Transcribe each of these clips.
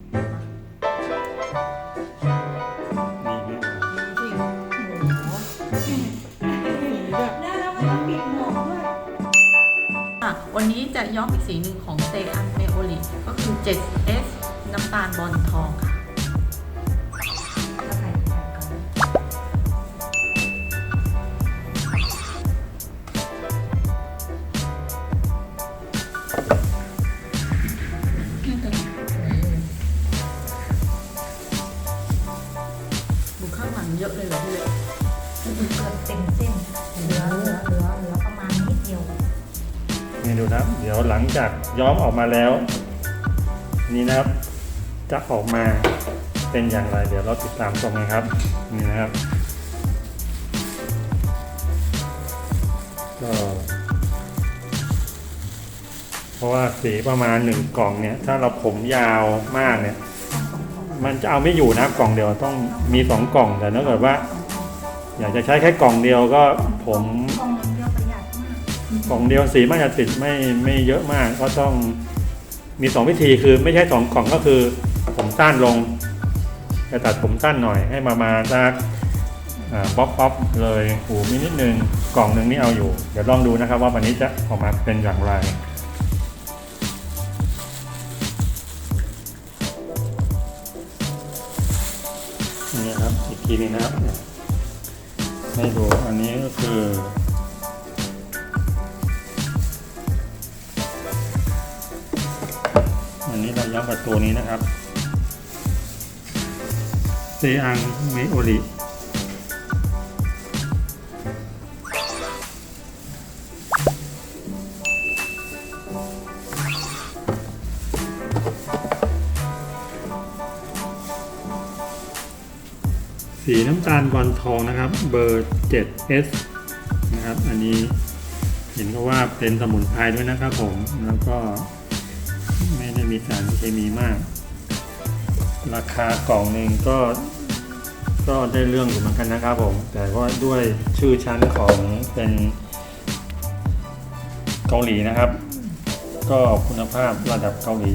นี่ฮะดูสิโอ้โหสีแล้วมันก็ปิดหมวกด้วยอะวันนี้จะย้อมอีกสีหนึ่งของเซอันเมโอลิก็คือ 7S น้ำตาลบอลทองค่ะ เยอะเลยเหรอพี่เล็กเกือบเต็มเส้นเหลือเหลือเหลือเหลือประมาณนิดเดียวนี่ดูนะครับ เดี๋ยวหลังจากย้อมออกมาแล้ว นี่นะครับ จะออกมาเป็นอย่างไร เดี๋ยวเราติดตามชมกันครับ นี่นะครับก็เพราะว่าสีประมาณหนึ่งกล่องเนี่ย ถ้าเราผมยาวมากเนี่ย มันจะเอาไม่อยู่นะครับกล่องเดียวต้องมีสองกล่องแต่ถ้าเกิดว่า อยากจะใช้แค่กล่องเดียวก็ผมกองเดียวประหยัดมากกล่องเดียวสีมันจะติดไม่ไม่เยอะมาก ก็ต้องมีสองวิธีคือไม่ใช่สองกล่องก็คือ ผมสั้นลงจะตัดผมสั้นหน่อยให้มามาสักบ๊อบบ๊อบเลยหูมีนิดนึงกล่องหนึ่งนี่เอาอยู่ เดี๋ยวลองดูนะครับว่าวันนี้จะออกมาเป็นอย่างไร ทีนึงนะครับให้ดูอันนี้ก็คืออันนี้เราย้อมกับตัวนี้นะครับเซอังเมโอริ สีน้ำตาลบอลทองนะครับ เบอร์ 7S นะครับ อันนี้เห็นก็ว่าเป็นสมุนไพรด้วยนะครับผม แล้วก็ไม่ได้มีสารเคมีมาก ราคากล่องหนึ่งก็ ก็ได้เรื่องอยู่เหมือนกันนะครับผม แต่ว่าด้วยชื่อชั้นของเป็นเกาหลีนะครับ ก็คุณภาพระดับเกาหลี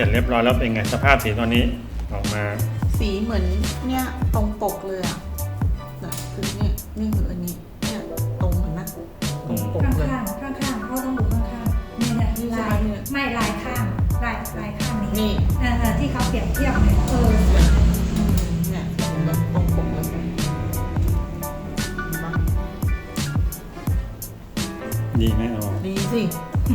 สร็จเรียบร้อยแล้วเป็นไงสภาพสีตอนนี้ออกมาสีเหมือนเนี่ยตรงปกเลยอะแบบคือเนี่ยนี่คืออันนี้เนี่ยตรงเหมือนนะตรงปกข้างเลย ข้างข้างข้างๆเขาต้องดูข้างข้างๆเนี่ยเนี่ยลายเนี่ยไม่ลายข้างลายลายข้างนี้นี่เออเออที่เขาเปรียบเทียบเนี่ยเออเนี่ยเห็นไหมตรงปกเลยเห็นปะดีไหมอ๋อดีสิโห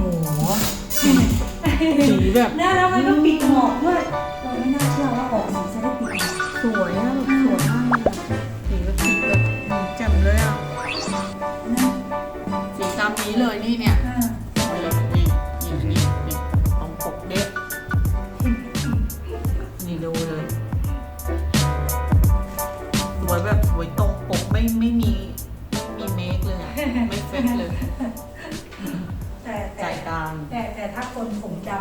สีแบบแล้วแล้วมันก็ปิดหมอกด้วยเราไม่น่าเชื่อว่าออกสีจะได้ปิดหมอกสวยนะแบบสวยมากเลยอะสีแบบสีแบบแจ่มเลยอะนะสีตามนี้เลยนี่เนี่ยอ่านี่นี่นี่นี่นี่ตรงปกเด็กนี่ดูเลยสวยแบบสวยตรงปกไม่ไม่มีไม่มีเมคเลยอะไม่เฟกเลย แต่แต่ถ้าคนผมดำ